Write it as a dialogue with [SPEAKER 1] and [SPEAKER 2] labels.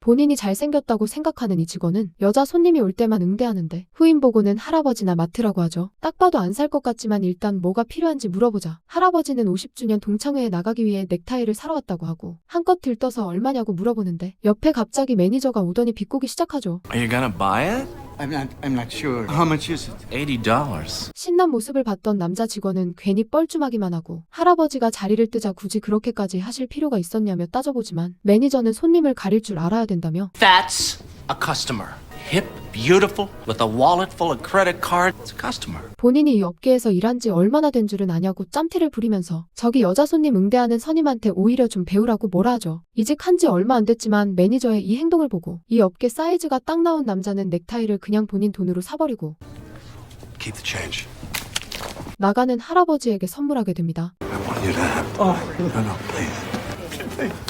[SPEAKER 1] 본인이 잘생겼다고 생각하는 이 직원은 여자 손님이 올 때만 응대하는데 후임 보고는 할아버지나 맡으라고 하죠. 딱 봐도 안 살 것 같지만 일단 뭐가 필요한지 물어보자. 할아버지는 50주년 동창회에 나가기 위해 넥타이를 사러 왔다고 하고 한껏 들떠서 얼마냐고 물어보는데 옆에 갑자기 매니저가 오더니 비꼬기 시작하죠.
[SPEAKER 2] Are you gonna buy it?
[SPEAKER 3] I'm not. I'm not sure. How much is it?
[SPEAKER 2] Eighty dollars.
[SPEAKER 1] 신난 모습을 봤던 남자 직원은 괜히 뻘쭘하기만 하고 할아버지가 자리를 뜨자 굳이 그렇게까지 하실 필요가 있었냐며 따져보지만 매니저는 손님을 가릴 줄 알아야 된다며
[SPEAKER 2] That's a customer. Hip, beautiful, with a wallet full of credit cards. It's a customer.
[SPEAKER 1] 본인이 이 업계에서 일한 지 얼마나 된 줄은 아냐고 짬티를 부리면서 저기 여자 손님 응대하는 선임한테 오히려 좀 배우라고 뭐라 하죠. 이직한 지 얼마 안 됐지만 매니저의 이 행동을 보고 이 업계 사이즈가 딱 나온 남자는 넥타이를 그냥 본인 돈으로 사버리고
[SPEAKER 4] Keep the change.
[SPEAKER 1] 나가는 할아버지에게 선물하게 됩니다.
[SPEAKER 4] I want you to have. Oh. No, no, please.